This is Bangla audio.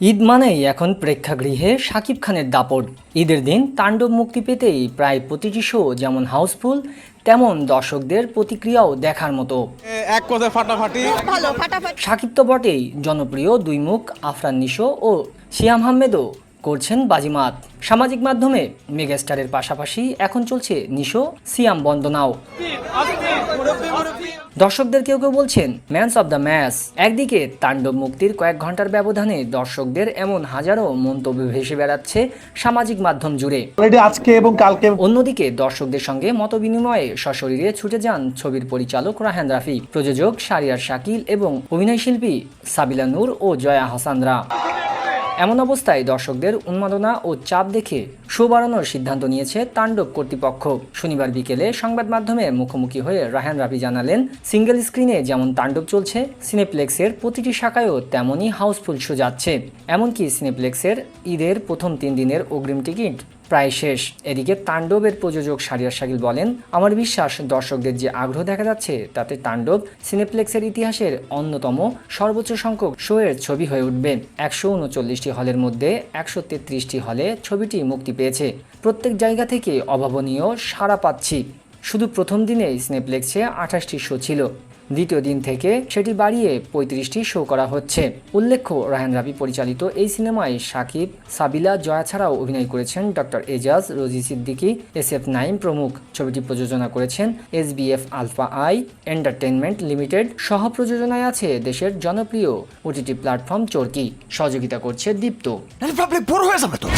ঈদ মানেই এখন প্রেক্ষাগৃহে শাকিব খানের দাপট। ঈদের দিন তাণ্ডব মুক্তি পেতেই প্রায় প্রতিটি শো যেমন হাউসফুল তেমন দর্শকদের প্রতিক্রিয়াও দেখার মতো। এ- এক কথায় ফাটাফাটি। শাকিব তো বটেই জনপ্রিয় দুই মুখ আফরান নিশো ও শিয়াম আহমেদও করছেন বাজিমাত। সামাজিক মাধ্যমে মেগাস্টারের পাশাপাশি এখন চলছে নিশো সিয়াম বন্দনাও। দর্শকদের কেউ কেউ বলছেন ম্যানস অব দ্য ম্যাচ একদিকে তাণ্ডব মুক্তির কয়েক ঘণ্টার ব্যবধানে দর্শকদের এমন হাজারো মন্তব্য ভেসে বেড়াচ্ছে সামাজিক মাধ্যম জুড়ে। আজকে এবং কালকে অন্যদিকে দর্শকদের সঙ্গে মত বিনিময়ে সশরীরে ছুটে যান ছবির পরিচালক রাহান রাফি প্রযোজক শারিয়ার শাকিল এবং অভিনয়শিল্পী সাবিলা নূর ও জয়া হাসানরা। এমন অবস্থায় দর্শকদের উন্মাদনা ও চাপ দেখে শো বাড়ানোর সিদ্ধান্ত নিয়েছে তাণ্ডব কর্তৃপক্ষ। শনিবার বিকেলে সংবাদ মাধ্যমে মুখোমুখি হয়ে রাহান রাফি জানালেন, সিঙ্গেল স্ক্রিনে যেমন তাণ্ডব চলছে, সিনেপ্লেক্সের প্রতিটি শাখায়ও তেমনই হাউসফুল শো যাচ্ছে। এমনকি সিনেপ্লেক্সের ঈদের প্রথম তিন দিনের অগ্রিম টিকিট প্রায় শেষ। এদিকে তাণ্ডবের প্রযোজক সারিয়ার শাকিল বলেন, আমার বিশ্বাস, দর্শকদের যে আগ্রহ দেখা যাচ্ছে, তাতে তাণ্ডব সিনেপ্লেক্সের ইতিহাসের অন্যতম সর্বোচ্চ সংখ্যক শোয়ের ছবি হয়ে উঠবে। একশো উনচল্লিশটি হলের মধ্যে একশো তেত্রিশটি হলে ছবিটি মুক্তি পেয়েছে। প্রত্যেক জায়গা থেকে অভাবনীয় সাড়া পাচ্ছি। শুধু প্রথম দিনে সিনেপ্লেক্সে আঠাশটি শো ছিল। দ্বিতীয় দিন থেকে সেটি বাড়িয়ে পঁয়ত্রিশটি শো করা হচ্ছে। উল্লেখ্য রাহান রাবি পরিচালিত এই সিনেমায় সাকিব, সাবিলা, জয়া ছাড়াও অভিনয় করেছেন doctor Ejaz, Rosy Siddiqui, S F Naim প্রমুখ। ছবিটি প্রযোজনা করেছেন S B F alpha I entertainment limited. সহ প্রযোজনায় আছে দেশের জনপ্রিয় ওটিটি প্ল্যাটফর্ম চরকি। সহযোগিতা করছে দীপ্ত। বড় হয়ে যাবে তো।